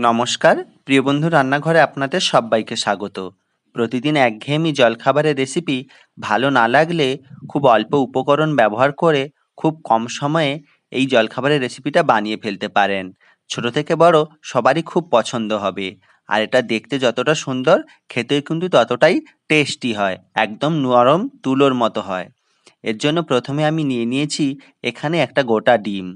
নমস্কার, প্রিয় বন্ধু রান্নাঘরে আপনাদের সবাইকে স্বাগত। প্রতিদিন একঘেয়েমি জলখাবারের রেসিপি ভালো না লাগলে খুব অল্প উপকরণ ব্যবহার করে খুব কম সময়ে এই জলখাবারের রেসিপিটা বানিয়ে ফেলতে পারেন। ছোট থেকে বড় সবারই খুব পছন্দ হবে। আর এটা দেখতে যতটা সুন্দর, খেতে কিন্তু ততটাই টেস্টি হয়, একদম নরম তুলোর মতো হয়। এর জন্য প্রথমে আমি নিয়ে নিয়েছি এখানে একটা গোটা ডিম।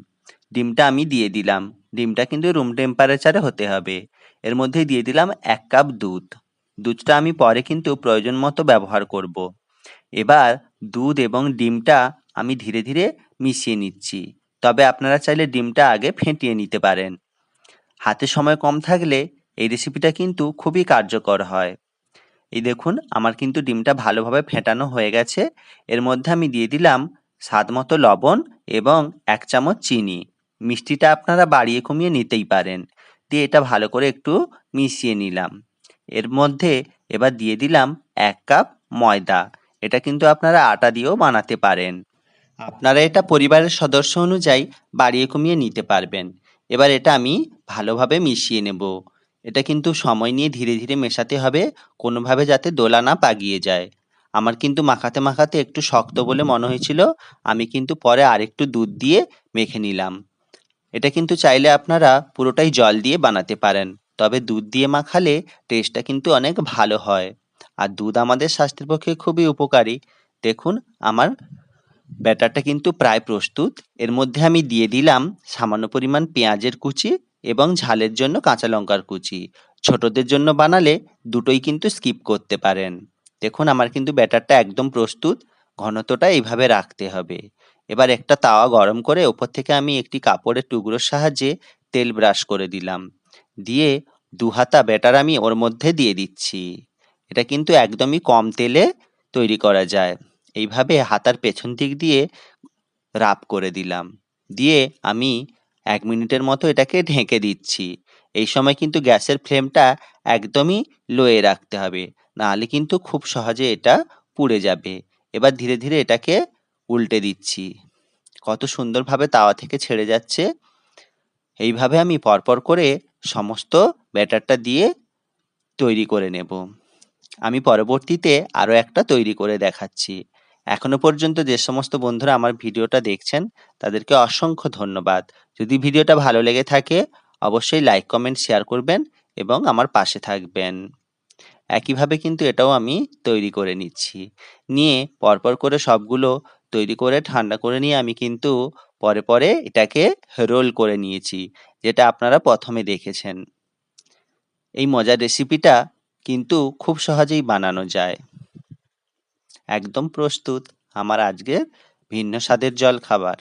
ডিমটা আমি দিয়ে দিলাম। ডিমটা কিন্তু রুম টেম্পারেচারে হতে হবে। এর মধ্যে দিয়ে দিলাম এক কাপ দুধ। দুধটা আমি পরে কিন্তু প্রয়োজন মতো ব্যবহার করব। এবার দুধ এবং ডিমটা আমি ধীরে ধীরে মিশিয়ে নিচ্ছি। তবে আপনারা চাইলে ডিমটা আগে ফেটিয়ে নিতে পারেন। হাতে সময় কম থাকলে এই রেসিপিটা কিন্তু খুবই কার্যকর হয়। এই দেখুন, আমার কিন্তু ডিমটা ভালোভাবে ফেটানো হয়ে গেছে। এর মধ্যে আমি দিয়ে দিলাম স্বাদ মতো লবণ এবং এক চামচ চিনি। মিষ্টিটা আপনারা বাড়িয়ে কমিয়ে নিতেই পারেন। দিয়ে এটা ভালো করে একটু মিশিয়ে নিলাম। এর মধ্যে এবার দিয়ে দিলাম এক কাপ ময়দা। এটা কিন্তু আপনারা আটা দিয়েও বানাতে পারেন। আপনারা এটা পরিবারের সদস্য অনুযায়ী বাড়িয়ে কমিয়ে নিতে পারবেন। এবার এটা আমি ভালোভাবে মিশিয়ে নেব। এটা কিন্তু সময় নিয়ে ধীরে ধীরে মেশাতে হবে, কোনোভাবে যাতে দোলা না পাগিয়ে যায়। আমার কিন্তু মাখাতে মাখাতে একটু শক্ত বলে মনে হয়েছিল। আমি কিন্তু পরে আরেকটু দুধ দিয়ে মেখে নিলাম। এটা কিন্তু চাইলে আপনারা পুরোটাই জল দিয়ে বানাতে পারেন। তবে দুধ দিয়ে মাখালে টেস্টটা কিন্তু অনেক ভালো হয়। আর দুধ আমাদের স্বাস্থ্যের পক্ষে খুবই উপকারী। দেখুন, আমার ব্যাটারটা কিন্তু প্রায় প্রস্তুত। এর মধ্যে আমি দিয়ে দিলাম সামান্য পরিমাণ পেঁয়াজের কুচি এবং ঝালের জন্য কাঁচা লঙ্কার কুচি। ছোটদের জন্য বানালে দুটোই কিন্তু স্কিপ করতে পারেন। দেখুন, আমার কিন্তু ব্যাটারটা একদম প্রস্তুত। ঘনত্বটা এইভাবে রাখতে হবে। এবার একটা তাওয়া গরম করে ওপর থেকে আমি একটি কাপড়ের টুকরোর সাহায্যে তেল ব্রাশ করে দিলাম। দিয়ে দু হাতা ব্যাটার আমি ওর মধ্যে দিয়ে দিচ্ছি। এটা কিন্তু একদমই কম তেলে তৈরি করা যায়। এইভাবে হাতার পেছন দিক দিয়ে রাপ করে দিলাম। দিয়ে আমি এক মিনিটের মতো এটাকে ঢেকে দিচ্ছি। এই সময় কিন্তু গ্যাসের ফ্লেমটা একদমই লোয়ে রাখতে হবে। নাহলে কিন্তু খুব সহজে এটা পুড়ে যাবে। এবার ধীরে ধীরে এটাকে উল্টে দিচ্ছি। কত সুন্দরভাবে তাওয়া থেকে ছেড়ে যাচ্ছে। এইভাবে আমি পরপর করে সমস্ত ব্যাটারটা দিয়ে তৈরি করে নেব। আমি পরবর্তীতে আরও একটা তৈরি করে দেখাচ্ছি। এখনও পর্যন্ত যে সমস্ত বন্ধুরা আমার ভিডিওটা দেখছেন, তাদেরকে অসংখ্য ধন্যবাদ। যদি ভিডিওটা ভালো লেগে থাকে, অবশ্যই লাইক, কমেন্ট, শেয়ার করবেন এবং আমার পাশে থাকবেন। একইভাবে কিন্তু এটাও আমি তৈরি করে নিচ্ছি। নিয়ে পরপর করে সবগুলো তৈরি করে, ঠান্ডা করে নিয়ে আমি কিন্তু পরে পরে এটাকে রোল করে নিয়েছি, যেটা আপনারা প্রথমে দেখেছেন। এই মজার রেসিপিটা কিন্তু খুব সহজেই বানানো যায়। একদম প্রস্তুত আমার আজকের ভিন্ন স্বাদের জল খাবার